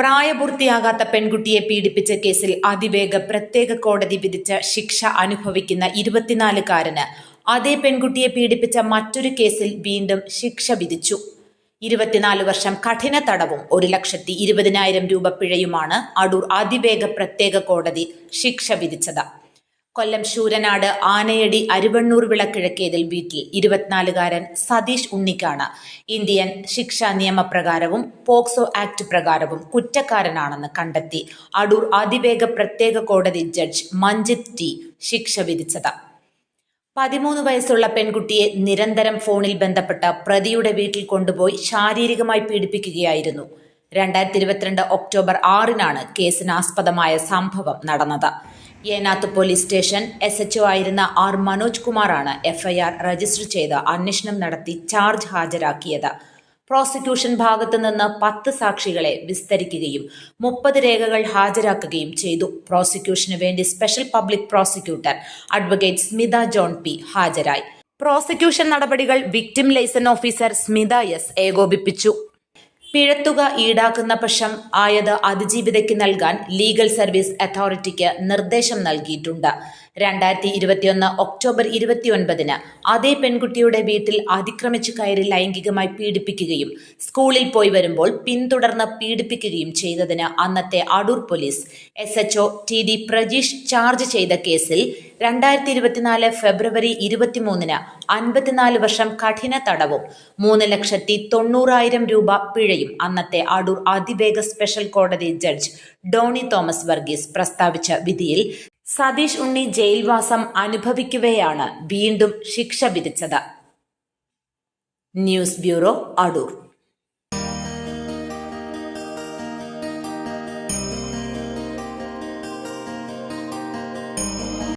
പ്രായപൂർത്തിയാകാത്ത പെൺകുട്ടിയെ പീഡിപ്പിച്ച കേസിൽ അതിവേഗ പ്രത്യേക കോടതി വിധിച്ച ശിക്ഷ അനുഭവിക്കുന്ന ഇരുപത്തിനാലുകാരന് അതേ പെൺകുട്ടിയെ പീഡിപ്പിച്ച മറ്റൊരു കേസിൽ വീണ്ടും ശിക്ഷ വിധിച്ചു. ഇരുപത്തിനാല് വർഷം കഠിന തടവും ഒരു ലക്ഷത്തി ഇരുപതിനായിരം രൂപ പിഴയുമാണ് അടൂർ അതിവേഗ പ്രത്യേക കോടതി ശിക്ഷ വിധിച്ചത്. കൊല്ലം ശൂരനാട് ആനയടി അരുവണ്ണൂർ വിളക്കിഴക്കേതിൽ വീട്ടിൽ ഇരുപത്തിനാലുകാരൻ സതീഷ് ഉണ്ണിക്കാണ്. ഇന്ത്യൻ ശിക്ഷാ നിയമപ്രകാരവും പോക്സോ ആക്ട് പ്രകാരവും കുറ്റക്കാരനാണെന്ന് കണ്ടെത്തി. അടൂർ അതിവേഗ പ്രത്യേക കോടതി ജഡ്ജ് മഞ്ജിത് ടി ശിക്ഷ വിധിച്ചത്. പതിമൂന്ന് വയസ്സുള്ള പെൺകുട്ടിയെ നിരന്തരം ഫോണിൽ ബന്ധപ്പെട്ട പ്രതിയുടെ വീട്ടിൽ കൊണ്ടുപോയി ശാരീരികമായി പീഡിപ്പിക്കുകയായിരുന്നു. രണ്ടായിരത്തി ഇരുപത്തിരണ്ട് ഒക്ടോബർ ആറിനാണ് കേസിനാസ്പദമായ സംഭവം നടന്നത്. Enath police station S H ആയിരുന്ന ആർ മനോജ് കുമാറാണ് എഫ്ഐആർ രജിസ്റ്റർ ചെയ്ത് അന്വേഷണം നടത്തി ചാർജ് ഹാജരാക്കിയത്. പ്രോസിക്യൂഷൻ ഭാഗത്തു നിന്ന് പത്ത് സാക്ഷികളെ വിസ്തരിക്കുകയും മുപ്പത് രേഖകൾ ഹാജരാക്കുകയും ചെയ്തു. പ്രോസിക്യൂഷന് വേണ്ടി special public prosecutor advocate Smitha John P ഹാജരായി. പ്രോസിക്യൂഷൻ നടപടികൾ victim liaison officer Smitha S ഏകോപിപ്പിച്ചു. പിഴത്തുക ഈടാക്കുന്ന പക്ഷം ആയത് അതിജീവിതയ്ക്ക് നൽകാൻ ലീഗൽ സർവീസ് അതോറിറ്റിക്ക് നിർദ്ദേശം നൽകിയിട്ടുണ്ട്. രണ്ടായിരത്തി ഇരുപത്തിയൊന്ന് ഒക്ടോബർ ഇരുപത്തിയൊൻപതിന് അതേ പെൺകുട്ടിയുടെ വീട്ടിൽ അതിക്രമിച്ചു കയറി ലൈംഗികമായി പീഡിപ്പിക്കുകയും സ്കൂളിൽ പോയി വരുമ്പോൾ പിന്തുടർന്ന് പീഡിപ്പിക്കുകയും ചെയ്തതിന് അന്നത്തെ Adoor police S H O T D Prajeesh charge ചെയ്ത കേസിൽ രണ്ടായിരത്തി ഇരുപത്തിനാല് ഫെബ്രുവരി ഇരുപത്തിമൂന്നിന് അൻപത്തിനാല് വർഷം കഠിന തടവും മൂന്ന് ലക്ഷത്തി തൊണ്ണൂറായിരം രൂപ പിഴയും അന്നത്തെ അടൂർ അതിവേഗ സ്പെഷ്യൽ കോടതി ജഡ്ജ് ഡോണി തോമസ് വർഗീസ് പ്രസ്താവിച്ച വിധിയിൽ സതീഷ് ഉണ്ണി ജയിൽവാസം അനുഭവിക്കവെയാണ് വീണ്ടും ശിക്ഷ വിധിച്ചത്. News bureau Adoor.